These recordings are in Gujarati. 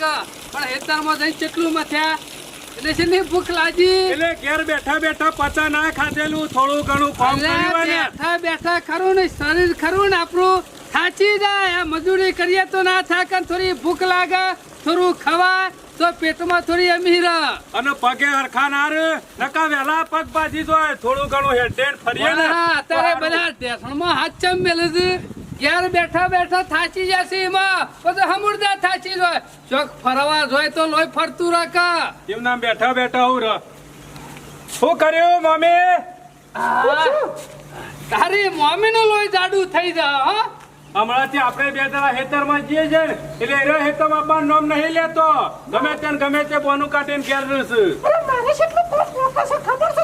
પણ હેતરમાં જઈને કેટલું મથ્યા એટલે છે ને ભૂખ લાગી. એટલે ઘેર બેઠા બેઠા પચા ના ખાધેલું થોડું ઘણું ને બેઠા બેઠા ખરું ને શરીર ખરું ને આપણું? થાચી જાય મજૂરી કરીએ તો ના થાકે થોડી ભૂખ લાગે થોડું ખવાય તો પેટમાં થોડી અમીર. અને પગે હરખા ના રે નકા વેલા પગ બાજી જોય થોડું ઘણું હેડ ફરી ફરીએ ને. અત્યારે બધા ટેશનમાં હાથ ચમ મેલે છે? ઘેર બેઠા બેઠા થાચી જશે એમાં. બધું હમુરદા થાચી જાય ચોક ફરવા જોય તો લોહી ફરતું રાખા. એમના બેઠા બેઠા હું રહ શું કર્યું મમ્મી? આ, તારી મમ્મી નું લોહી જાડું થઈ જાય હો. હમણાંથી આપણે બે જણા હેતરમાં જઈએ છે એટલે એનો હેતરમાં પણ નામ નહીં લેતો. ગમે તેને ગમે તે બોનું કાઢીને ઘેર મોકો છે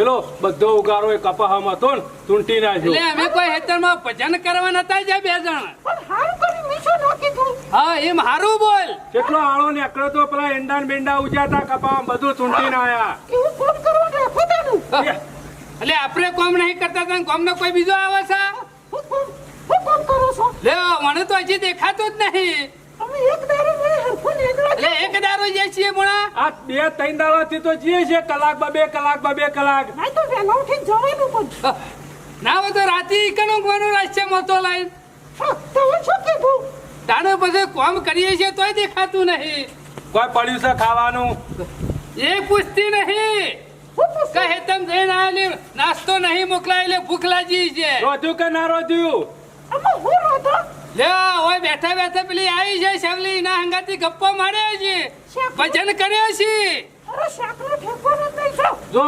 પેલો બધો ઉગારો એ કપાહમાં હતો ને તૂંટી એટલે નાખ્યો અમે કોઈ હેતરમાં ભજન કરવા નતા જાય બે જણ. પણ હારું કરી મીઠું ન કીધું. હા એમ હારું બોલ. કેટલો આળો નીકળ્યો તો પેલા એંડા ને બેંડા ઉજાતા કપામાં બધું કરવા રાખો તાનું એટલે આપણે કોમ નહીં કરતા તા કોમ નો કોઈ બીજો આવે છે? હું કોમ હું કોમ કરો છો? લે મને તો હજી દેખાતું જ નહીં. એક દારૂ જાય છીએ ભણા આ બે ત્રણ દાડાથી તો જઈએ છે કલાક બે કલાક બે કલાક. નહીં તો વહેલા ઉઠીને જવાનું પણ. ના હોય તો રાતે કનું કોનું રાજ્ય મોતો લાઈન તમે શું કીધું? તાણે પછી કોમ કરીએ છીએ તોય દેખાતું નહીં. કોઈ પડ્યું છે ખાવાનું? એ પૂછતી નહીં. કહે તમ જઈને આવેલી નાસ્તો નહીં મોકલાય એટલે ભૂખ લાગી છે. રોધ્યું કે ના રોધ્યું? હું રોતો લે ઓય બેઠા બેઠા પેલી આવી છે શેવલી ના હંગાતી ગપ્પો મારે છે. ભજન કર્યો છે. અરે શાકનો ઠેકોનો નહીં છો જો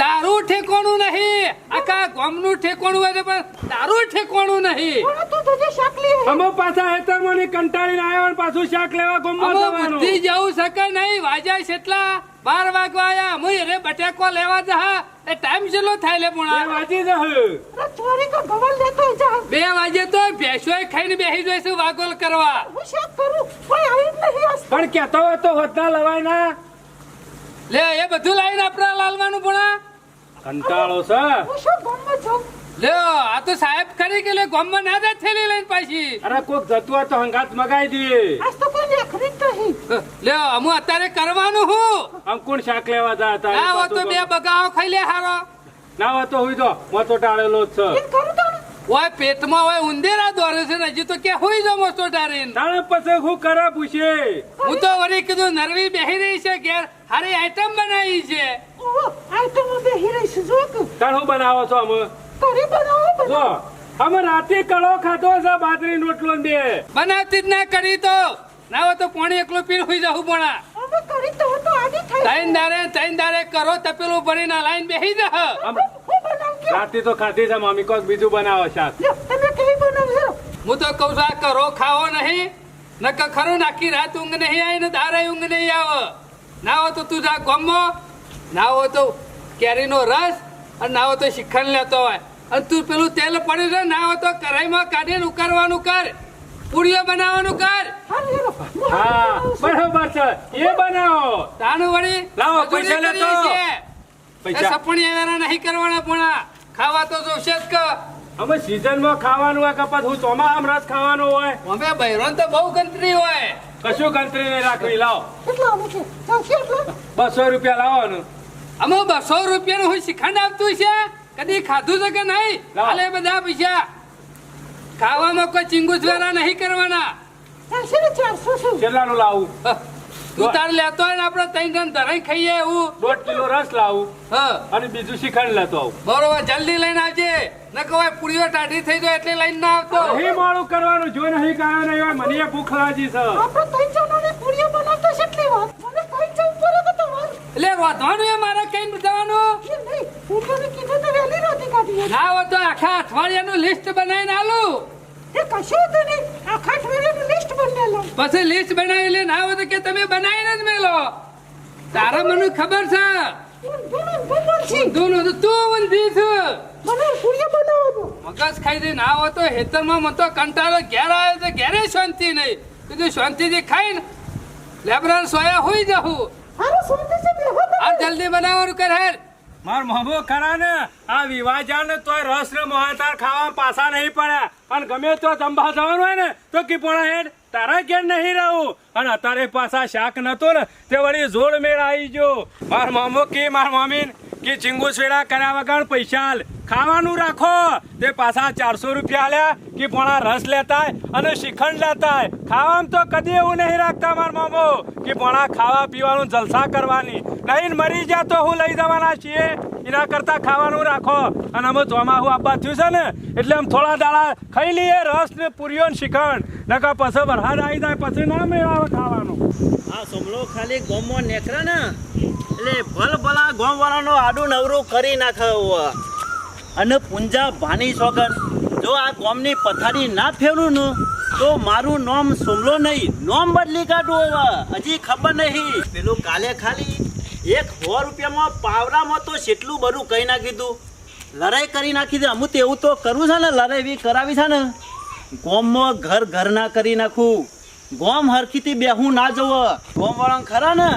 તારું ઠેકોણું નહીં. આખા ગામનું ઠેકોણું હોય છે પણ તારું ઠેકોણું નહીં. અમે પાછા હેતરમાં ની કંટાળીને આવ્યા પાછું શાક લેવા ગમવા અમે જવાનું. બુદ્ધિ જવું શકે નહીં. વાજ્યા કેટલા બાર વાગવા આયા. મુય રે બટેકો લેવા જા એ ટાઈમ કેટલો થાય લે એ પુણા વાંચી જશે અરે ચોરી કો ગવલ લેતો જા. બે વાજે તો ભેંસોય ખાઈને બેસી જઈશું વાગોલ કરવા. હું શાક કરું? કોઈ આવી જ નહીં આજ. પણ કેતો હોય તો હોદના લવાય ના. લે એ બધું લાવીને આપણા લાલવાનું પુણા. કંટાળો છે. હું શું લ્યો આ તો સાહેબ કરી કે લે ગામમાં ના જાય થેલી લઈને પાછી. અરે કોક જતું હોય તો હંગાત મગાઈ દઈએ આજ તો કોઈ લેખરી જ નહીં. લ્યો અમુ અત્યારે કરવાનું હું. અંકુણ શાક લેવા જા તા. ના તો બે બગાવો ખાઈ લે હારો. ના હોય તો હુઈ જો ટાળેલો જ છે. એમ કરું તાણે ઓય પેટમાં ઓય ઉંદેરા દોરે છે ને હજી તો કે હોઈ જાવ મસ્તો ડારીને તાણે પછી હું કરે પૂછે? હું તો વળી કીધું નરવી બેહી રહી છે ઘેર હારી આઈટમ બનાવી છે. આઈટમ બેહી રહી છે જો કે. બનાવો છો અમે કરી બનાવો જો બનાવો અમે રાતે કળો ખાધો છે બાજરી રોટલો ને બે. બનાવતી જ ના કરી તો. ના હોય તો પાણી એકલું પીર હોઈ જાવ પણ. અમે કરી તો તો આડી થઈ તૈન દારે તૈન દારે કરો તપેલું ભરીને લાઈન બેહી જા હું રાતે તો ખાધી છે મમ્મી કોક બીજું બનાવો શાક. તમે કેવી બનાવ્યો હું તો કહું છું કરો ખાવો નહીં. નક ખરું નાખી રાત ઊંઘ નહીં આવી ને દારે ઊંઘ નહીં આવે. ના હોય તો તું જા ગમો. ના હોય તો કેરીનો રસ અને ના હોય તો શિખંડ લેતો હોય. અને તું પેલું તેલ પડ્યું છે ના હોય તો કઢાઈમાં કાઢીને ઉકાળવાનું કર. પૂરીઓ બનાવવાનું કર. હા બરાબર છે. એ બનાવો. તાનું વળી લાવો, પૈસા લેતો. પૈસા. સપણી એવાના નહીં કરવાના પણ. ખાવા તો જોશે જ કે. અમે સિઝનમાં ખાવાનું હોય કપાસ હું ચોમાસામાં રસ ખાવાનો હોય? અમે બૈરોન તો બહુ ગંતરી હોય. કશું ગંતરી નહીં રાખવી લાવો. બસો રૂપિયા લાવો ને અમે બસો રૂપિયાનું હું શિખંડ આપતું છે? કદી ખાધું છે કે નહીં. હાલે બધા પૈસા. ખાવામાં કોઈ ચિંગુસ વેરા નહીં કરવાના. કેટલાનું લાવું? તું તાર લેતો હોય ને આપણે ત્રણ ત્રણ ધરાઈ ખાઈએ એવું. દોઢ કિલો રસ લાવું. હ. અને બીજું શ્રીખંડ લેતો આવું. બરોબર જલ્દી લઈને આવજે. ન કહેવાય પૂરીઓ ટાઢી થઈ જાય એટલે લઈને ના આવતો. નહીં મોડું કરવાનું જો નહીં કારણ મને ભૂખ લાગી છે. આપણે ત્રણ જણાને પૂરીઓ એટલે વધવાનું એ મારે કઈ જવાનું. નહીં. હું તો ના આખા અઠવાડિયાનું લિસ્ટ બનાવીને આલું. પછી લિસ્ટ બનાવી લે ના હોય તો કે તમે બનાવીને જ મેલો. તારા મને ખબર છે. નું મગજ ખાઈ દે ના હોય તો હેતરમાં મને તો કંટાળો ઘેર આવ્યો તો ઘેરે શાંતિ નહીં. કીધું શાંતિથી ખાઈને લેબરાન સોયા હોઈ જાઉં હારું સોતે છે બેહો. આ જલ્દી બનાવવાનું કર હેર. માર મમો ખરા ને. આ વિવાહ જાણ તોય રસ ને મોહતાર ખાવા પાસા નહીં પડ્યા અને ગમે તો જંબા જવાનું હોય ને તો કી પોણા હેડ. તારા ઘેર નહીં રહું. અને અત્યારે પાછા શાક નતો ને તે વળી જોડ મેળ આવી ગયો. માર મામો કે માર મામીન? કે ચીંગુ છેડા કર્યા વગર પૈસા ખાવાનું રાખો. તે પાછા ચારસો રૂપિયા આલ્યા કે પોણા રસ લેતા અને શ્રીખંડ લેતા ખાવામાં તો કદી એવું નહીં રાખતા માર મામો કે પોણા ખાવા પીવાનું જલસા કરવાની. નહીં મરી જા તો હું લઈ જવાના છીએ. એના કરતા ખાવાનું રાખો. અને અમે ચોમાહું આપવા થયું છે ને, એટલે આમ થોડા દાડા ખાઈ લઈએ રસ ને પૂરીઓ ને શિખંડ. નકા પછી વરસાદ આવી જાય, પછી ના મેળાવે ખાવાનું. આ સમલો ખાલી ગોમમાં નેકરા ને. એટલે ભલ ભલા ગોમવાળાનો આડું નવરું કરી નાખ્યો અને પુંજા ભાની સોગન જો આ ગોમની પથારી ના ફેરવું ને, તો મારું નામ સુમલો નહીં, નોમ બદલી કાઢું હવે હજી ખબર નહીં. પેલું કાલે ખાલી એક સો રૂપિયામાં પાવરામાં તો કેટલું બધું કહી નાખ્યું તું લડાઈ કરી નાખી દે અમુક એવું તો કરવું છે ને, લડાઈ બી કરાવી છે ને. ગોમમાં ઘર ઘર ના કરી નાખું. ગોમ હરખીથી બેહું ના જવો. ગોમ વાળા ખરા ને?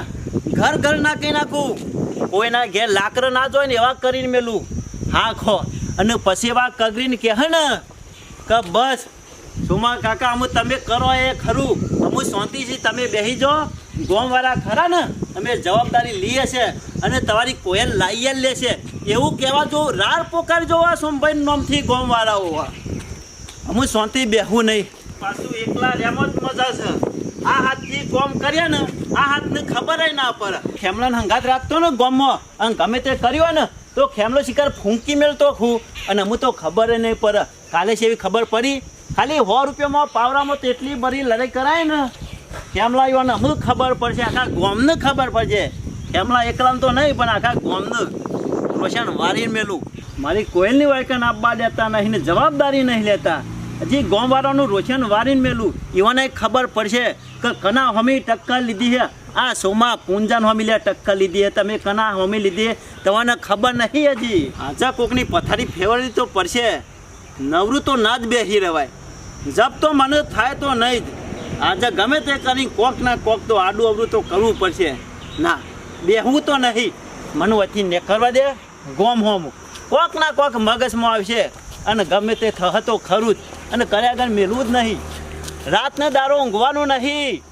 ઘર ઘર ના કહી નાખું? કોઈના ઘેર લાકર ના જોઈ ને એવા કરીને મેલું. હા, ખો. અને પછી એવા કગરીને કહે ને, કે બસ, સુમા કાકા અમુ તમે કરો એ ખરું. અમુ શાંતિથી તમે બેસી જાઓ ગોમવાળા ખરા ને? અમે જવાબદારી લઈએ છે. અને તમારી કોયલ લાઈએ જ લેશે એવું કહેવા જો, રાર પોકાર જોવા સોમભાઈ નોમથી ગોમવાળાઓ અમુ શાંતિ બેહવું નહીં. પાછું એકલા રેમો જ મજા છે. આ હાથથી કોમ કર્યા ને, આ હાથને ખબર ના પડે. ખેમલાને હંગાત રાખતો ને ગોમમાં અને ગમે તે કર્યો તો ખેમલો શિકાર ફૂંકી મેળતો ખું, અને અમુ તો ખબર નહીં પડે. કાલે છે એવી ખબર પડી? ખાલી સો રૂપિયામાં પાવરામાં તેટલી બધી લડાઈ કરાય ને. ખેમલા યુવાને અમુક ખબર પડશે, આખા ગોમને ખબર પડશે. ખેમલા એકલામ તો નહીં, પણ આખા ગોમને. રોશન વારીને મેલું. મારી કોયલની વાયકન આપવા દેતા નહીં જવાબદારી નહીં લેતા. હજી ગોમવાળાનું રોશન વારીને મેલું એવાને ખબર પડશે કે કના હમી ટક્કર લીધી છે. આ સોમા પૂંજાન હમી લે ટક્કર લીધી છે. તમે કના હમી લીધી હે તમને ખબર નહીં હજી? આજા કોકની પથારી ફેરવવી તો પડશે. નવરું તો ના જ બેસી રહેવાય. જબ તો મને થાય તો નહીં જ. આજે ગમે તે કરી કોક ના કોક તો આડું અવડું તો કરવું પડશે. ના, બેહવું તો નહીં. મને વચ્ચે નેખરવા દે. ગોમ હોમ. કોક ના કોક મગજમાં આવશે. અને ગમે તે થતો ખરું જ. અને કર્યા આગળ મેળવું જ નહીં. રાતને દારો ઊંઘવાનું નહીં.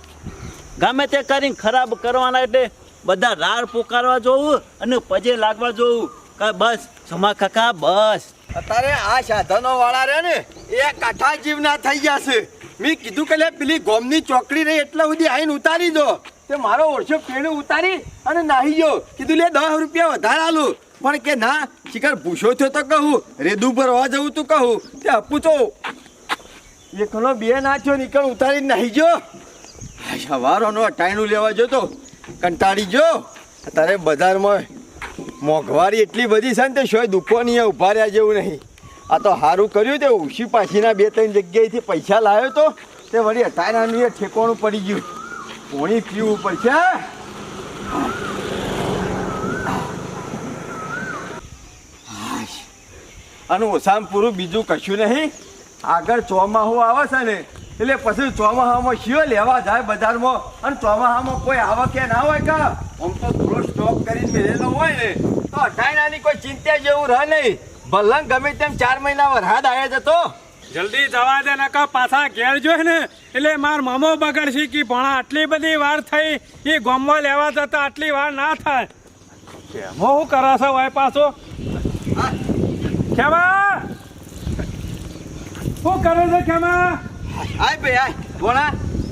ગમે તે કરીને ખરાબ કરવાના એટલે બધા રાર પોકારવા જોવું અને પજે લાગવા જોવું. કે બસ સમા કાકા, બસ. અત્યારે આ સાધનો વાળા રે ને, એ કાંઠા જીવના થઈ ગયા છે. મેં કીધું કે લે, પેલી ગોમની ચોકડી રહી એટલા સુધી આઈને ઉતારી દો. તે મારો ઓળશો પેણું ઉતારી અને નાહી ગયો. કીધું, લે, દસ રૂપિયા વધારે આલું. પણ કે ના, શિકાર ભૂસો થયો તો કહું, રેદુ પર હોવા જવું તું કહું, તે આપું તો. એકલો બે નાચ્યો નીકળ ઉતારી નાહી જો સવારોનો ટાઈનું લેવા તો કંટાળી જો અત્યારે બજારમાં મોંઘવારી એટલી બધી છે ને તે શોય દુકાની ઊભા રહ્યા જેવું નહીં. આ તો સારું કર્યું તે ઉશી પાછીના બે ત્રણ જગ્યાએથી પૈસા લાવ્યો તો, તે વળી અટાયણાનું એ ઠેકોણું પડી ગયું. પોણી પીવું પડશે અને ઓછામાં પૂરું બીજું કશું નહીં. આગળ ચોમાહું આવે છે ને એટલે પછી ચોમાહામાં શિયો લેવા જાય બજારમાં. અને ચોમાહામાં કોઈ આવકે ના હોય કા? આમ તો થોડો સ્ટોક કરીને મેળેલો હોય ને તો અટાણાની કોઈ ચિંતા જેવું રહે નહીં. ભલન ગમે તેમ ચાર મહિના વરસાદ આવ્યા જતો જલ્દી જવા દે નકા પાછા ઘેર જોઈ ને. એટલે માર મામો બગડશે કે ભણા આટલી બધી વાર થઈ એ ગોમમાં લેવા જતા આટલી વાર ના થાય. કેમો? હું કરાશો છે વાય પાછો? ખેમા! શું કરે છે ખેમા? આય ભાઈ આય બોણા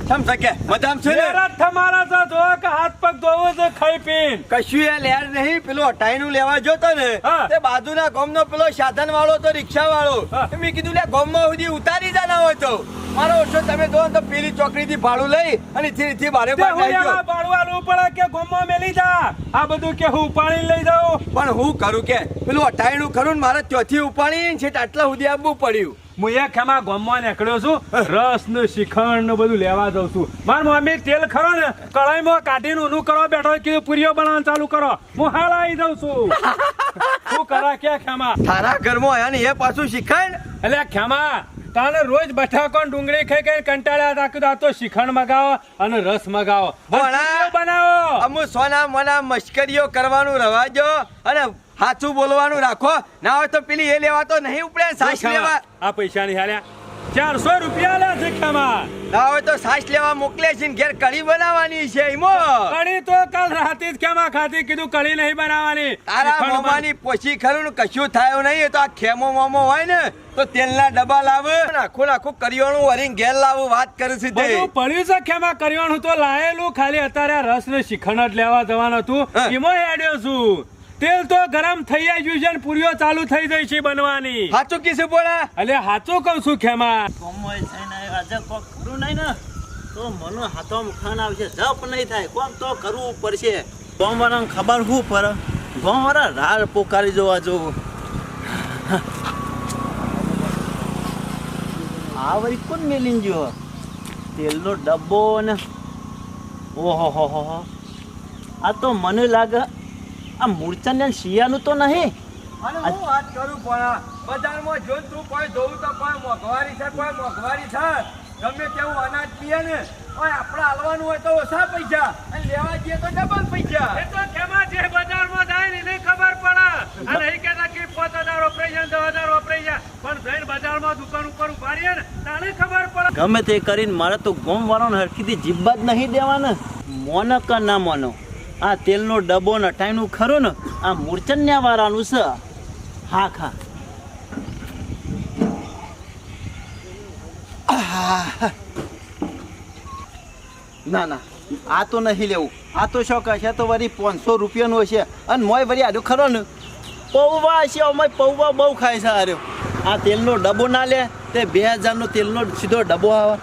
સમ સકે મજામ છે ને? રાત તમારા તો જો કે હાથ પગ ધોવો છે ખાઈ પીન. કશું એ લેર નહીં પેલો અટાઈનું લેવા જોતો ને. તે બાજુના ગામનો પેલો સાધન વાળો તો રિક્ષા વાળો મેં કીધું લે ગામમાં સુધી ઉતારી જા ના હોય તો. મારો ઓછો તમે જો તો પેલી ચોકડી થી ભાડું લઈ અને થી થી દો. બાળવાનું પડે કે ગોમો મેલી જા? આ બધું કે હું ઉપાડી લઈ જાઉં? પણ હું કરું કે? પેલું અટાયણું ખરું મારે ચોથી ઉપાડી છે આટલા સુધી આવવું પડ્યું. હું એક ખેમા ગામમાં નીકળ્યો છું રસ ને શ્રીખંડ ને બધું લેવા જાઉં છું. માર મમ્મી તેલ ખરો ને? કઢાઈમાં કાઢીને ઊનું કરવા બેઠો કીધું પૂરીઓ બનાવવાનું ચાલુ કરો. હું હાલ આવી જાઉં છું. શું કરા કે ખેમા? તારા ઘરમાં આયા ને એ પાછું શિખંડ એટલે ખેમા તાને રોજ બટાકો ડુંગળી ખાઈ ખાઈ કંટાળ્યા કીધું આ તો શિખંડ મગાવો અને રસ મગાવો. બનાવો. અમુ સોના મોના મશ્કરીઓ કરવાનું રવાજો અને સાચું બોલવાનું રાખો. ના હોય તો પેલી એ લેવા તો નહીં ઉપડે સાસ લેવા. આ પૈસા નહીં હાલ્યા. ચારસો રૂપિયા લે ના હોય તો સાસ લેવા મોકલે છે ઘેર કઢી બનાવવાની છે એમાં કઢી તો કાલ રાતે જ ખેમા ખાતી કીધું કઢી નહીં બનાવવાની. તારા મોમાની પોછી ખરું કશું થયું નહીં તો આ ખેમો મોમો હોય ને તો તેલના ડબ્બા લાવે. આખું આખું કરિયાણું વરીને ઘેર લાવું વાત કરું છું તે પડ્યું છે ખેમા કરિયાણું તો લાયેલું ખાલી અત્યારે રસ ને શિખંડ જ લેવા જવાનું હતું. હા. એમાં હેડ્યો છું. તેલ તો ગરમ થઈ ગયું છે ને પૂરીઓ ચાલુ થઈ ગઈ છે બનવાની. સાચું કીધું બોલા. એટલે સાચું કહું છું ખેમા ને તો મને હાથોમાં ખાન આવશે. જપ નહીં થાય. કોમ તો કરવું પડશે. ગોમવાળાને ખબર શું પડે? ગોમવાળા રાડ પોકારી જોવા જો આ વરી કોણ મેલીન ગયો? તેલનો ડબ્બો ને ઓહો હો હો હો. આ તો મને લાગે આ મૂળચંદ ને શિયાનું તો નહીં. અને હું વાત કરું પણ બજારમાં જો તું કોઈ જોવું તો કોઈ મોંઘવારી છે કોઈ મોંઘવારી છે? ગમે તેવું અનાજ પીએ ને ઓય આપણે હાલવાનું હોય તો ઓછા પૈસા. અને લેવા જઈએ તો ડબલ પૈસા. એ તો ખેમા જે બજારમાં જાય ને એને ખબર પડે. નહીં કહેતા કે પાંચ હજાર ઓપરેશન દસ હજાર ઓપરેશન પણ જઈને બજારમાં દુકાન ઉપર ઊભા રહીએ ને તાને ખબર પડે. ગમે તે કરીને મારે તો ગોમ વાળાને હરખીથી જીબ્બા જ નહીં દેવાને. મોનો કે ના મોનો? આ તેલનો ડબ્બો ને ટાઈમનું ખરું ને, આ મૂર્ચન્યા વાળાનું છે. હા, ખા. ના ના, આ તો નહીં લેવું. આ તો શોખ હશે તો વળી પાંચસો રૂપિયાનું હશે. અને મોય વળી આડું ખરો ને, પૌવા હશે અમે પૌવા બહુ ખાય છે આર્યો. આ તેલનો ડબ્બો ના લે, તે બે હજારનો તેલનો સીધો ડબ્બો આવે.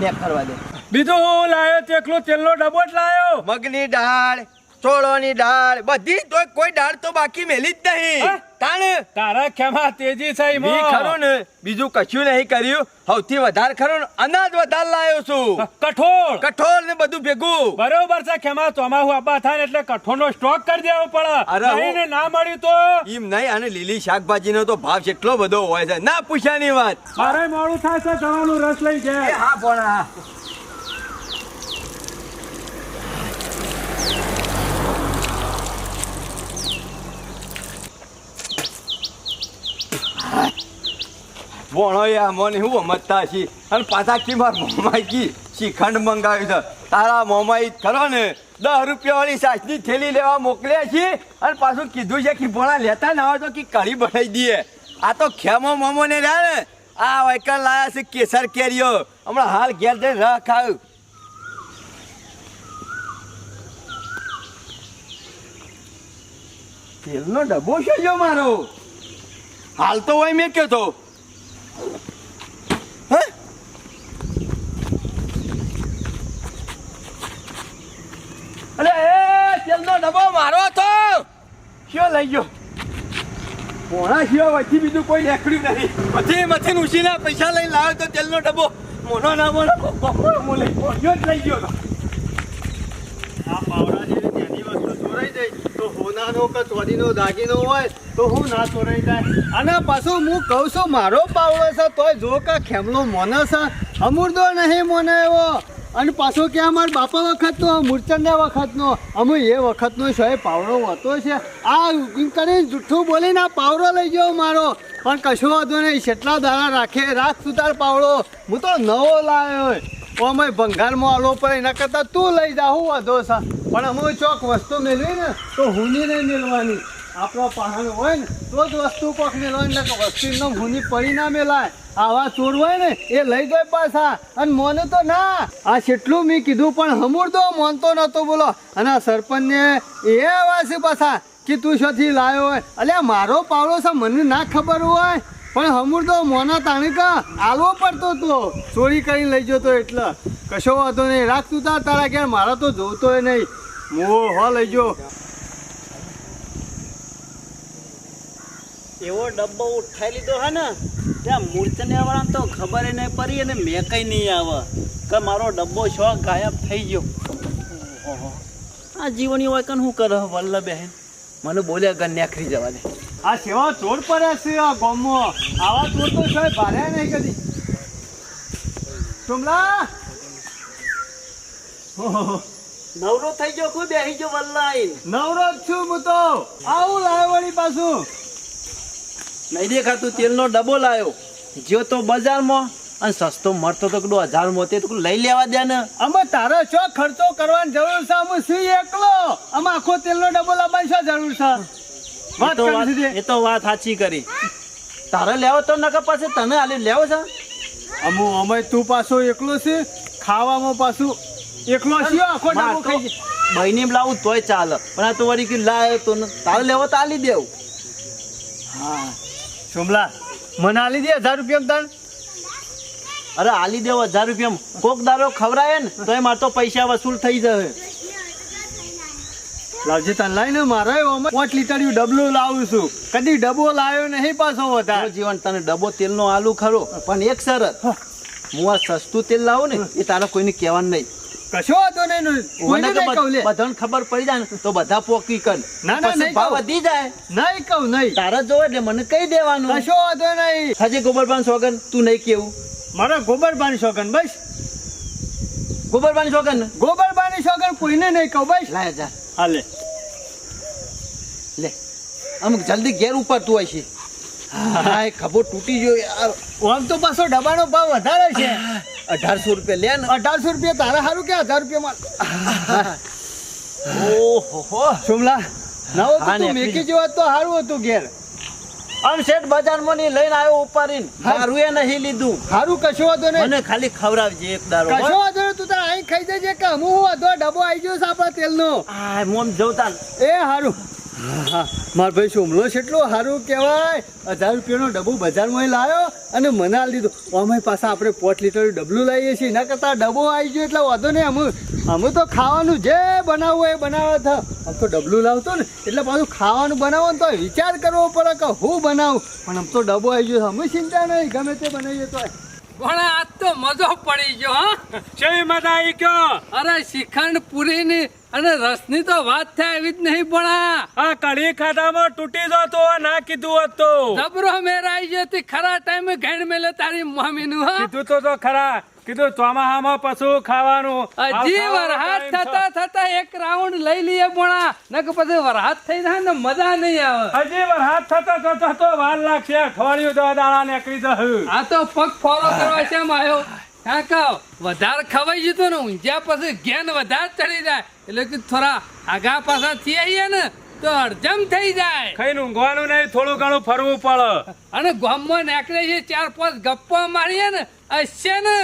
ને કરવા દે. બીજું હું લાયો તેકલો તેલનો ડબો જ લાયો. મગની દાળ ચોળોની દાળ બધી તો કોઈ દાળ તો બાકી મેલી જ નહીં? તાણ? તારા ખેમા તેજી છે ઈમો. ખરું ને બીજું કશું નહીં કર્યું. સૌથી વધારે ખરો ને અનાજ વધારે લાયો છું. કઠોળ. કઠોળ ને બધું ભેગું. બરોબર છે ખેમા ચોમાહુ આબા થાય એટલે કઠોળ નો સ્ટોક કરી દેવો પડે. અરે નહીં ને ના મળ્યું તો? એમ નહીં અને લીલી શાકભાજી નો તો ભાવ કેટલો બધો હોય છે. ના પૂછ્યાની વાત. મારે મોડું થાય છે જવાનું રસ લઈ જાય. હા પણ. ભણો યા મને હું સમજતા છી. અને પાછા કી માર મોમાઈ કી શ્રીખંડ મંગાવ્યું છે. તારા મોમાઈ ખરો ને દસ રૂપિયા વાળી સાસની થેલી લેવા મોકલ્યા છીએ અને પાછું કીધું છે કે ભણા લેતા ના હોય તો કે કઢી બનાવી દઈએ. આ તો ખેમો મોમો ને રહ્યા ને. આ વાયકલ લાયા છે કેસર કેરીઓ. હમણાં હાલ ઘેર જઈને રહ ખાવ. તેલનો ડબ્બો છે જો મારો? હાલ તો હોય મેં કયો અલે એ તેલનો ડબ્બો મારો હતો. કયો લઈ ગયો? પોણા સિવાય વચ્ચે બીજું કોઈ નીકળ્યું નહીં. પછી મથી ઉછીના પૈસા લઈને લાવ્યો તો તેલનો ડબ્બો. મોનો ના મોનો. મો લઈ ગયો. જ લઈ ગયો આ પાવડા જેવી ત્યાંની વસ્તુ ચોરાઈ જાય. તો હોનાનો કે ચોરીનો, દાગીનો હોય તો હું ના ચોરાઈ જાય. અને પાછું હું કહું છું, મારો પાવડો છે, તોય જો કે ખેમલો મોનો છે. અમૂર્દો નહીં મોને અને પાછો કે અમારા બાપા વખતનો મૂર્ચંડા વખતનો, અમે એ વખતનો છે પાવડો હતો છે. આ કરીને જુઠ્ઠું બોલીને પાવડો લઈ ગયો મારો. પણ કશો વાંધો નહીં કેટલા દાણા રાખે, રાખ સુધાર પાવડો. હું તો નવો લાવ્યો ઓમય ભંગારમાં આલો પડે એના કરતાં તું લઈ જા, હું વાંધો સા પણ અમે ચોક વસ્તુ મેળવી ને, તો હુની નહીં મેળવાની. આપણો પહાણ હોય ને, તો જ વસ્તુ કોક મેળવાની ને વસ્તુ એમનો હુની પડી ના મેલાય આવા ચોર હોય ને, એ લઈ જાય પાછા. અને મોને તો ના, આ છેટલું મેં કીધું, પણ હમુર તો મોનતો નહોતો બોલો. અને આ સરપંચને એ આવા છે પાછા, કે તું શોથી લાવ્યો હોય. અલ્યા, મારો પાવડો છે, મને ના ખબર હોય. પણ હમુર તો મોના તાણીકા આલવો પડતો તો. ચોરી કરીને લઈ જતો એટલે. કશો વાંધો નહીં. રાખતું તાર તારા ઘેર મારા તો જોતો નહીં. મો હો લઈ જો. એવો ડબ્બો ઉઠાઈ લીધો હે ને ત્યાં મૂર્તને વાળા તો ખબર નહીં પડી અને મેં કંઈ નહીં આવે. કે મારો ડબ્બો શો ગાયબ થઈ ગયો. આ જીવની હોય કન શું કરે વલ્લભ? બહેન મને બોલ્યા ગન નેખરી જવા દે. આ સેવા ચોર પડ્યા છે આ ગોમો આવા ચોર તો છે ભારે નહીં કદી. ટુમલા નવરો થઈ ગયો ખુદ બેસી ગયો વલ્લાઈ. નવરો જ છું હું તો. આવું લાવ્યો વળી પાછું. નહીં દેખાતું તેલનો ડબ્બો લાવ્યો જ્યો તો બજારમાં અને સસ્તો મળતો તો કડું હજાર મોતે તો લઈ લેવા દે ને. અમે તારો શો ખર્ચો કરવાની જરૂર છે? અમે શું એકલો? અમે આખો તેલનો ડબ્બો લાવવાની શું જરૂર છે? એ તો વાત સાચી કરી. તારે લેવો તો નકર પાછી તને આલી લેવો છે? અમુ અમે તું પાછો એકલો છે? ખાવામાં પાછું એકલો છે આખો ડબ્બો ખાઈ. બહીને લાવું તોય ચાલે. પણ આ તો વળી કે લાવ્યો તો તારે લેવો તો આલી દેવું. હા. સોમલા મને આલી દે હજાર રૂપિયા તણ અરે આલી દેવો હજાર રૂપિયા કોક દારો ખવરાય ને તોય મારે તો પૈસા વસૂલ થઈ જશે. લાવજે તને લઈને મારે પાંચ લીટરનું ડબલું લાવું છું. કદી ડબ્બો લાવ્યો નહીં પાછો વધારે. જીવન તને ડબ્બો તેલનો આલુ ખરો પણ એક શરત. હું. આ સસ્તું તેલ લાવું ને એ તારે કોઈને કહેવાનું નહીં. કશો વાંધો નહીં કોઈને તો કહું બધાને ખબર પડી જાય ને તો બધા પોકી કર. ના, ના, નહીં ભાવ વધી જાય. નહીં કહું નહીં. તારા જો એટલે મને કહી દેવાનું. કશો વાંધો નહીં. હજી ગોબરબાન સોગન તું નહીં કેવું. મારા ગોબરબાની શોગન બસ. ગોબરબાની શોખન ગોબરબાની શોગન કોઈને નહીં કહું બસ. લાય જા. હાલે લે. અમુક જલ્દી ઘેર ઉપર તું હશે એ ખભો તૂટી ગયો યાર. આમ તો પાછો ડબ્બાનો ભાવ વધારે છે. અઢારસો રૂપિયા લે ને. અઢારસો રૂપિયા તારા સારું કે હજાર રૂપિયામાં ઓહો. હો સોમલા ના હોત હા, મેકી જેવા તો સારું હતું ઘેર. આમ શેઠ બજારમાં ની લઈને આવ્યો ઉપાડીને. મારું એ નહીં લીધું. સારું કશું વાંધો નહીં. મને ખાલી ખવડાવજે એક દારો. કશું વાંધો નહીં તું તાર અહીં ખાઈ જજે કે હું વાંધો ડબ્બો આવી ગયો છે આપણા તેલનો. આ મોમ જવતા એ સારું હા માર ભાઈ સોમલો એટલો સારું કહેવાય. હજાર રૂપિયાનો ડબ્બો બજારમાં લાવ્યો અને મને આલી દીધું. અમે પાછા આપણે પોટ લીટર ડબલું લાવીએ છીએ. એના કરતાં ડબ્બો આવી ગયો એટલે વાંધો નહીં. અમે અમે તો ખાવાનું જે બનાવવું એ બનાવે છે આમ તો ડબલું લાવતો ને, એટલે પાછું ખાવાનું બનાવો ને તો વિચાર કરવો પડે કે હું બનાવું. પણ આમ તો ડબ્બો આવી ગયો અમે ચિંતા નહીં. ગમે તે બનાવીએ તો. પણ આજ તો મજો પડી ગયો હા. શેવી મજા આવી ગયો? અરે શ્રીખંડ પૂરીની અને રસની તો વાત થાય એવી જ નહીં પણ આ કઢી ખાધામાં તૂટી જતો ના કીધું હોત. તો જબરો મેરાઈ ગયો ખરા ટાઈમે ઘેણ મેલે તારી મમ્મીનું હા. કીધું તો ખરા કીધું ચોમાહામાં પશુ ખાવાનું. હજી વરહાદ વરહાત થતા થતા એક રાઉન્ડ લઈ લઈએ પણ. નક પછી વરહાત થઈ જાય ને મજા નહીં આવે. હજી વરસાદ થતા થતા તો વાર લાગશે. અઠવાડિયું દસ દાડા નીકળી જશે. આ તો પગ ફોલો કરવા શેમ આવ્યો. કાકા વધારે ખવાઈ જતો ને ઊંઝ્યા પછી ઘેન વધારે ચડી જાય. એટલે કે થોડા આગા પાછા થઈ આવીએ ને તો અડજમ થઈ જાય. ખાઈને ઊંઘવાનું નહીં થોડું ઘણું ફરવું પડે. અને ગામમાં નીકળે છે ચાર પાંચ ગપ્પા મારીએ ને હશે ને.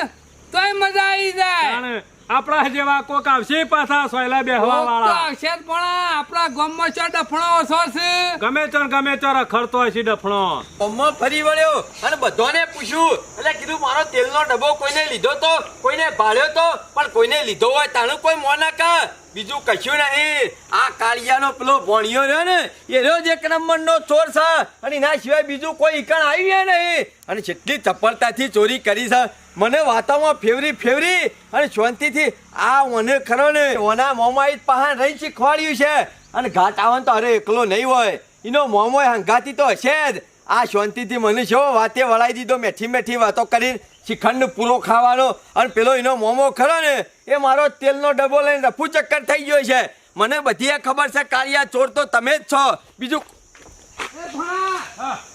તોય મજા આવી જાય. આપણા જેવા કોક આવશે પાછા સોયલા બેહવા વાળા. આવશે પણ આપણા ગામમાં ચો ડફણો ઓછો છે. ગમે તો ગમે તો રખડતો હશે ડફણો. ગામમાં ફરી વળ્યો અને બધાને પૂછ્યું. એટલે કીધું મારો તેલનો ડબ્બો કોઈને લીધો તો? કોઈને ભાળ્યો તો? પણ કોઈને લીધો હોય તાણું કોઈ મોના કા? બીજું કશું નહીં. આ કાળિયાનો પેલો ભણિયો રહ્યો ને એ રહ્યો જ એક નંબરનો ચોર છે. અને એના સિવાય બીજું કોઈ ઈકણ આવ્યું નહીં. અને જેટલી ચપળતાથી ચોરી કરી છે મને વાતોમાં ફેવરી ફેવરી અને શાંતિથી આ મને ખરો ને. ઓના મોમાં જ પહાણ રહી શીખવાડ્યું છે. અને ઘાટ આવવાનું તો અરે એકલો નહીં હોય. એનો મોમો હંગાતી તો હશે જ. આ શાંતિથી મને છો વાતે વળાઈ દીધો, મેઠી મેઠી વાતો કરીને શ્રીખંડ પૂરો ખાવાનો. અને પેલો એનો મોમો ખરો ને, એ મારો તેલનો ડબ્બો લઈને રફુ ચક્કર થઈ ગયો છે. મને બધી ખબર છે કાળિયા ચોર તો તમે જ છો. બીજું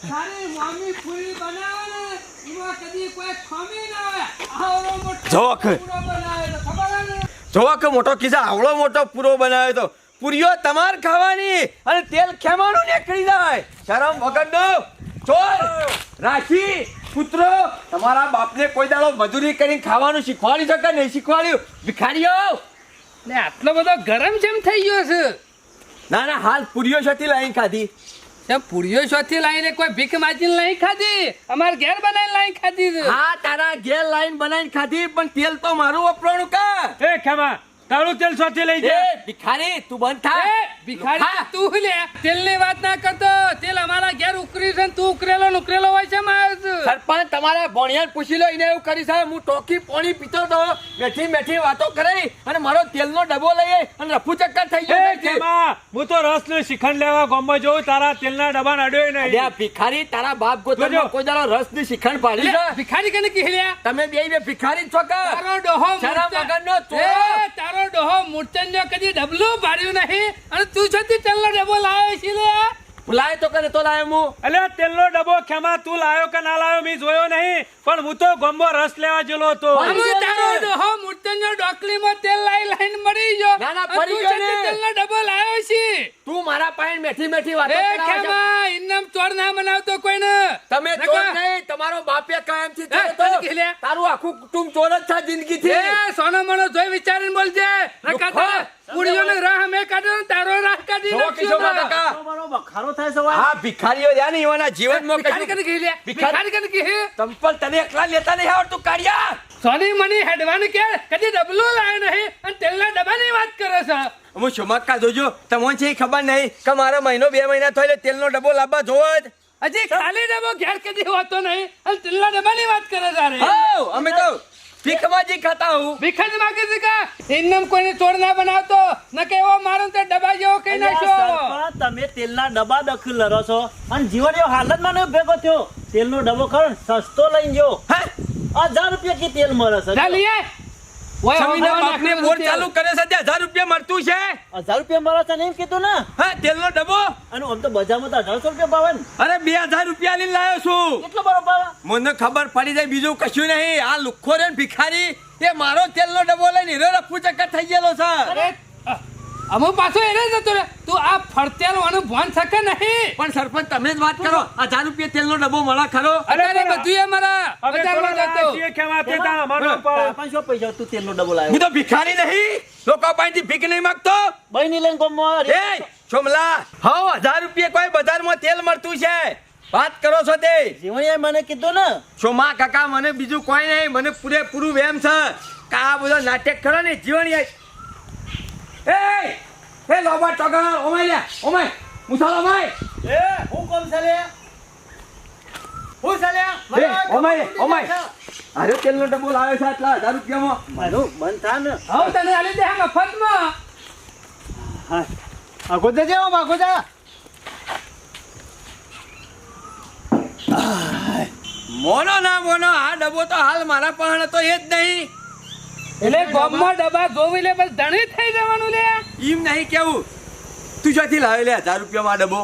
તારી મમ્મી પૂરી બનાવે કદી કોઈ ખામી ના હોય મોટો જોક. પૂરો બનાવે તો ખબર હે ને? જોવા કે મોટો કિસ્સા આવડો મોટો પૂરો બનાવ્યો તો પૂરીઓ તમાર ખાવાની અને તેલ ખેમાનું નીકળી જાય. શરમ વગરનો. ચોર રાખી પુત્રો તમારા બાપને કોઈ દાડો મજૂરી કરીને ખાવાનું શીખવાડ્યું છે કે નહીં શીખવાડ્યું? ભિખારીઓ! ને આટલો બધો ગરમ જેમ થઈ ગયો છે. ના ના હાલ પૂરીઓ છતી લાઈન ખાધી? તે પુડીઓ શોથી લાઈને કોઈ ભીખ માજીને નહીં ખાધી? અમાર ઘેર બનાવીને લાઈન ખાધી છે. હા તારા ઘેર લાઈન બનાવીને ખાધી પણ તેલ તો મારું વપરાણું કા એ ખેમા તારું તેલ સોથી લઈ એ જા ભિખારી તું બંધ થા. ભિખારી તું લે. તેલની વાત ના કરતો. તેલ અમારા ઘેર ઉકરી છે તું ઉકરેલો ઉકરેલો હોય છે મારે સરપંચ તમારા ભણિયાર પૂછી લો એને એવું કરી છે હું ટોકી પોણી પીતો તો મેઠી મેઠી વાતો કરી અને મારો તેલનો ડબ્બો લઈ અને રફુ ચક્કર થઈ ગયો. હું તો રસનું શિખંડ લેવા ગામમાં જોઉં તારા તેલના ડબ્બા નડ્યો નહીં. ભિખારી તારા બાપ ગોતરમાં કોઈ દાડો રસની શિખંડ પાડી ભિખારી કને કહેલ્યા? તમે બે બે ભિખારી છો કે? તારો ડોહો શરમ વગરનો ચોરો. એ, તારો ડોહો મૂર્તન્યો કદી ડબલું ભાડ્યું નહીં. અને તું છતી તેલનો ડબ્બો લાવ્યો છે લે લાય તો કને તો લાયો હું એટલે તેલનો ડબ્બો ખેમા તું લાયો કે ના લાયો મી જોયો નહીં. પણ હું તો ગોમ્બો રસ લેવા જેલો હતો. તારો ડોહો મૂર્તનનો ડોકલીમાં તેલ લાઈ લાઈન મરી ગયો. ના, ના, ફરી ગયો તે ને. તેલનો ડબ્બો લાયો છે. તું મારા પાસે મેઠી મેઠી વાતો એ ખેમા ઇન્નમ ચોર ના મનાવતો કોઈને. તમે ચોર નહીં તમારો બાપે કાયમથી થી હતો. તારું આખું કુટુંબ ચોર જ છે જિંદગીથી. એ સોનો મણો જોઈ વિચારીને બોલજે. નકા તો રાહ મે કાઢ્યો ને તારો રાહ કાઢી નાખ્યો કાકા. તમારો બખારો થાય છે વાય. આ ભિખારીઓ રહ્યા ને જીવન જીવનમાં ભિખારી કને કહી લે. ભિખારી- કને કહી તંપલ તને એકલા લેતા નહીં આવડતું કાઢ્યા સોની મની હેડવાન કે કદી ડબલો લાય નહીં અને તેલના ડબાની વાત કરે છે. હું શુમક્કા જોજો તમને છે ખબર નહીં કે મારો મહિનો બે મહિના થયો એટલે તેલનો ડબ્બો લાવવા જોવો જ. હજી ખાલી ડબ્બો ઘેર કદી હોતો નહીં અને તેલના ડબ્બાની વાત કરે છે અરે અમે તો ભીખમાજી ખાતા હું. ભિખારી માગે છે કે ઇન્નમ કોઈને ચોર ના બનાવતો? ન કે એવો મારો તે ડબ્બા જેવો કઈ નાખ્યો? તમે તેલના ડબ્બા દખલ લરો છો. અને જીવન એવો હાલતમાં નહીં ભેગો થયો. તેલનો ડબ્બો ખરો સસ્તો લઈને જો હે? હજાર રૂપિયા કી તેલ મળે છે? જા લઈએ ઓય, છવીના હવા બાપને બોર ચાલુ કરે છે તે હજાર રૂપિયા મળતું છે. હજાર રૂપિયા મળે છે ને કીધું ને? હા તેલનો ડબ્બો. અને આમ તો બજારમાં તો રૂપિયા ભાવે ને. અરે બે હજાર રૂપિયા લઈને લાવ્યો છું. કેટલો બરો ભાવે? મને ખબર પડી જાય બીજું કશું નહીં. આ લુખ્ખો રે ભિખારી એ મારો તેલનો ડબ્બો લઈને હીરો રફુ ચક્કર થઈ ગયેલો છે. અરે, અ, અમુક પાછો એને જ હતો રે તું આ ફરતેલવાનું ભાન શકે નહીં. પણ સરપંચ તમે જ વાત કરો. હજાર રૂપિયા તેલનો ડબ્બો મળે ખરો? અરે બધું એ મારા અમે બજારમાં જતો. એ ખેમા તે અમારો. પાંચસો પૈસા તું તેલનો ડબ્બો હું તો ભિખારી નહીં. લોકો પાસેથી ભીખ નહીં માંગતો. બહેની લઈને ગોમો એ છોમલા હા હજાર રૂપિયા કોઈ બજારમાં તેલ મળતું છે. વાત કરો છો તે. જીવણીએ મને કીધું ને. સોમા કાકા મને બીજું કોઈ નહીં. મને પૂરેપૂરું વેમ છે. કા આ બધો નાટક કરો ને? જીવન એ એ લોબા ટગર ઓમાય લે ઓમાય મુસાલ ઓમાય એ હું કોમ છે લે હું છે લે એ ઓમાય ઓમાય અરે તેલનો ડબ્બો લાવ્યો છે આટલા હજાર રૂપિયામાં મારું બંધ થા ને હવે તને આલી દે હા મફતમાં હા આ ગોદા જેવો માં ગોદા મોનો ના મોનો આ ડબ્બો તો હાલ મારા પાસે તો એ જ નહીં એટલે ગોમમાં ડબ્બા જોવી લે બસ ધણી થઈ જવાનું લે. ઈમ નહીં કેવું. તું ક્યાંથી લાવે લે હજાર રૂપિયામાં આ ડબ્બો?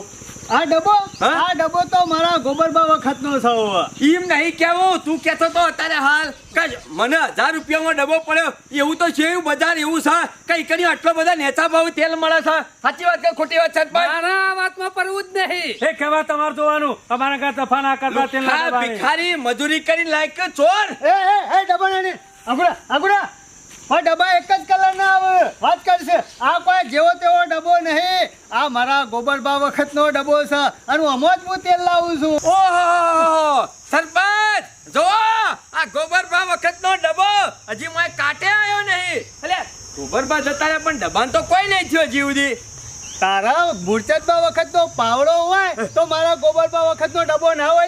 આ ડબ્બો? આ ડબ્બો તો મારા ગોબરબા વખતનો નો. એમ નહીં કેવું. તું કેતો તો અત્યારે હાલ. કે મને હજાર રૂપિયામાં ડબ્બો પડ્યો. એવું તો છે એવું બજાર એવું છે. કઈ કરી આટલો બધા નેતા ભાવ તેલ મળે છે. સાચી વાત કે ખોટી વાત છે ભાઈ મારા વાતમાં પડવું જ નહીં. એ કેવા તમારે જોવાનું? અમારા ઘર તફા ના કરતા તેલ ભિખારી મજૂરી કરીને લાયક ચોર. એ એ એ ડબ્બા ને આગુડા આગુડા આ ડબ્બા એક જ કલર ના આવે. વાત કરશે. આ કોઈ જેવો તેવો ડબ્બો નહીં. આ મારા ગોબરબા વખતનો ડબ્બો છે. અને આમાં જ હું તેલ લાવું છું. ઓહો સરપંચ જો આ ગોબરબા વખતનો ડબ્બો. હજી મોય કાટે આવ્યો નહીં. એટલે ગોબરબા જતા રહ્યા પણ ડબ્બાન તો કોઈ નહીં થયો હજી સુધી તારા વખત વખતનો પાવડો હોય તો મારા ગોબરબા વખતનો ડબ્બો ના હોય.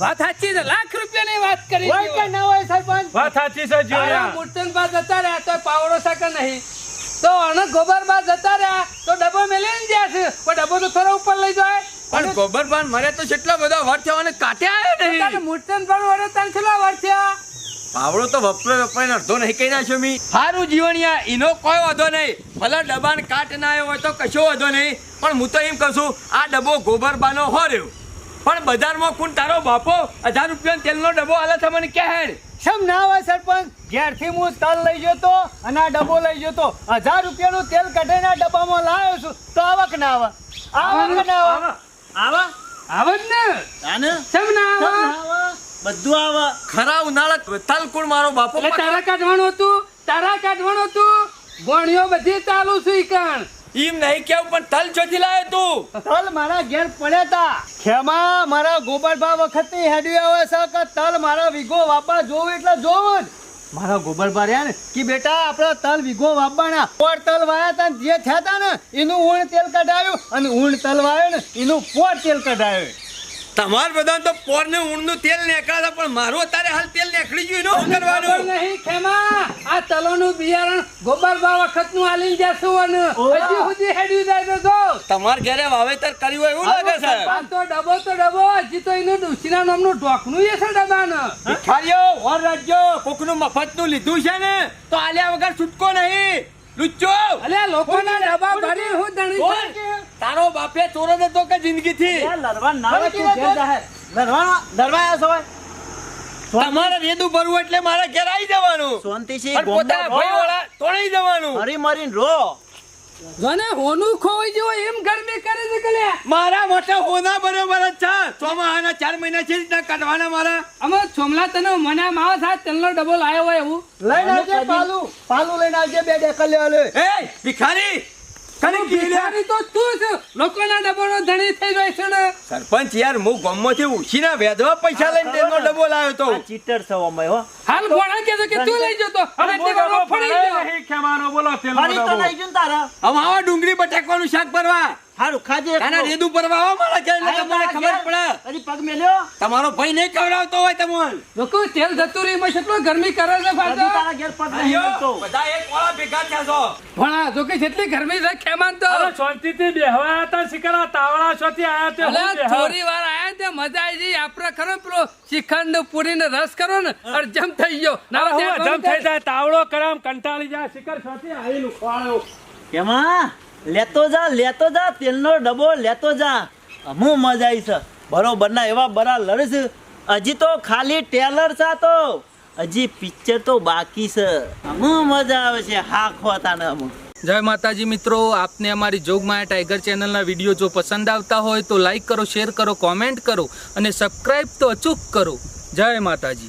વાત સાચી છે લાખ રૂપિયાની વાત કરી હોય કે ના હોય સરપંચ વાત સાચી છે જોયા. મૂર્તન બા જતા રહ્યા તો પાવડો શકે નહીં. તો અણ ગોબર બા જતા રહ્યા તો ડબ્બો મેલીને ગયા છે. પણ ડબ્બો તો થોડો ઉપર લઈ જાય. પણ ગોબર ગોબરબાન મરે તો કેટલા બધા વાર થયા અને કાટે આવ્યો નહીં. મૂર્તન પણ વડે તને કેટલા વાર થયા? પાવડો તો વપરાય વપરાય અડધો નહીં કહી નાખ્યો મી. સારું જીવણિયા એનો કોઈ વાંધો નહીં. ભલે ડબ્બાને કાટ ના આવ્યો હોય તો કશો વાંધો નહીં. પણ હું તો એમ કહું છું આ ડબ્બો ગોબરબાનો હો રહ્યો. પણ બજારમાં કોણ તારો બાપો. હજાર રૂપિયાનો તેલનો ડબ્બો હાલે છે મને કે હેડ. સમ ના હોય સરપંચ? ઘેરથી હું તલ લઈ જતો અને આ ડબ્બો લઈ જતો. હજાર રૂપિયાનું તેલ કઢાઈને આ ડબ્બામાં લાવ્યો છું. તો આવક ના આવે. આવક ના આવે. આવા. આવે? જ ને. આને? કેમ ના આવે? બધું આવે. ખરા ઉનાળા તલ કોણ મારો બાપો તારા કાઢવાનું હતું? તારા કાઢવાનું હતું? ગોણીઓ બધી ચાલુ છું ઈકણ એમ નહીં કેવું, પણ તલ જોતી લાયો તું. તલ મારા ઘેર પડ્યા તા. ખેમા, મારા ગોબરભા વખતની હેડવી આવે છે કે તલ મારા વીઘો વાપા જોવું એટલે જોવું જ. મારા ગોબરભા રહ્યા ને, કે બેટા, આપણા તલ વીઘો વાપવાના. પોર તલ વાયા તા જે થયા તા ને, એનું ઊણ તેલ કઢાવ્યું અને ઊણ તલ વાયો ને, એનું પોર તેલ કઢાવ્યું. તમાર બધા તો પોર ને ઊંડનું તેલ નીકળે પણ મારું અત્યારે હાલ તેલ નીકળી ગયું એનું કરવાનું? નહીં ખેમા. આ તલોનું બિયારણ ગોબર બા વખતનું આલી જશું અને હજી સુધી હેડ્યું જાય તો તમાર ઘરે વાવેતર કર્યું હોય એવું લાગે છે. આ તો ડબો તો ડબો હજી તો એનું ડુસીના નામનું ઢોકનું છે છે ડબાનું ભિખારીઓ ઓર રાજ્યો કોકનું મફતનું લીધું છે ને તો આલ્યા વગર છૂટકો નહીં. લુચ્ચો. અલ્યા લોકોના ડબા ભરી હું દણી છે. તારો બાપે ચોરો નતો કે ઘેર છો હોય? તમારે વેદું ભરવું એટલે મારે ઘેર આવી જવાનું. શાંતિથી અને પોતાના ભાઈ વાળા તોડી જવાનું. હરી મરીને રો. જોને હોનું ખોવાઈ જેવો એમ ગરમી કરે છે કલ્યા મારા મોટા હોના બરોબર જ છે. ચોમાહાના ચાર મહિના છે રીતના કાઢવાના મારા. અમે સોમલા તને મને માવા સાથ તેલનો ડબ્બો લાયો હોય એવું. લઈને આવજે પાલું. પાલું લઈને આવજે બે ડેકલ લેવા લે. એ ભિખારી! કને કીધું? તો તું છે. લોકોના ડબ્બાનો ધણી થઈ જાય છે ને. સરપંચ યાર હું ગમમાંથી ઉછીના વેધવા પૈસા લઈને તેનો ડબો લાવ્યો તો. ચીટર છો અમે હો. હાલ કે કે તું લઈ જતો. અને ગયો. બોલો ફરી તો લઈ તારા. હવે આવા ડુંગળી બટાકવાનું શાક ભરવા. હારું ખાજે તાના રેદુ પરવા આવો મારા ઘેર એટલે તમને ખબર પડે. હજી પગ મેલ્યો? તમારો ભાઈ નહીં ખવડાવતો હોય તમને લોકો તેલ જતું રહી એમાં કેટલો ગરમી કરે છે ફાટો તારા ઘેર પગ નહીં મેલતો. બધા એક વાળા ભેગા થયા છો. ભણા જો કે જેટલી ગરમી છે ખેમાન તો. અરે શાંતિથી બેહવા હતા શિકરા તાવળા શોથી આયા તે અરે થોડી વાર આયા તે મજા આવી ગઈ આપણે ખરો ને પેલો શ્રીખંડ પૂરી ને રસ કરો ને અરજમ થઈ ગયો. ના જમ થઈ જાય તાવડો કરામ કંટાળી જાય શિખર આઈ નું ખવાયો. એમાં લેતો જા લેતો જા, તેલનો ડબ્બો લેતો જા. હું મજા આવી છે. બરોબર એવા બરા લડીશ, હજી તો ખાલી ટેલર છે તો. હજી પિક્ચર તો બાકી છે. હું મજા આવે છે હા ખોતા ને અમુ જય માતાજી મિત્રો, આપને અમારી જોગમાયા ટાઈગર ચેનલના વીડિયો જો પસંદ આવતા હોય તો લાઈક કરો, શેર કરો, કોમેન્ટ કરો અને સબસ્ક્રાઈબ તો અચૂક કરો. જય માતાજી.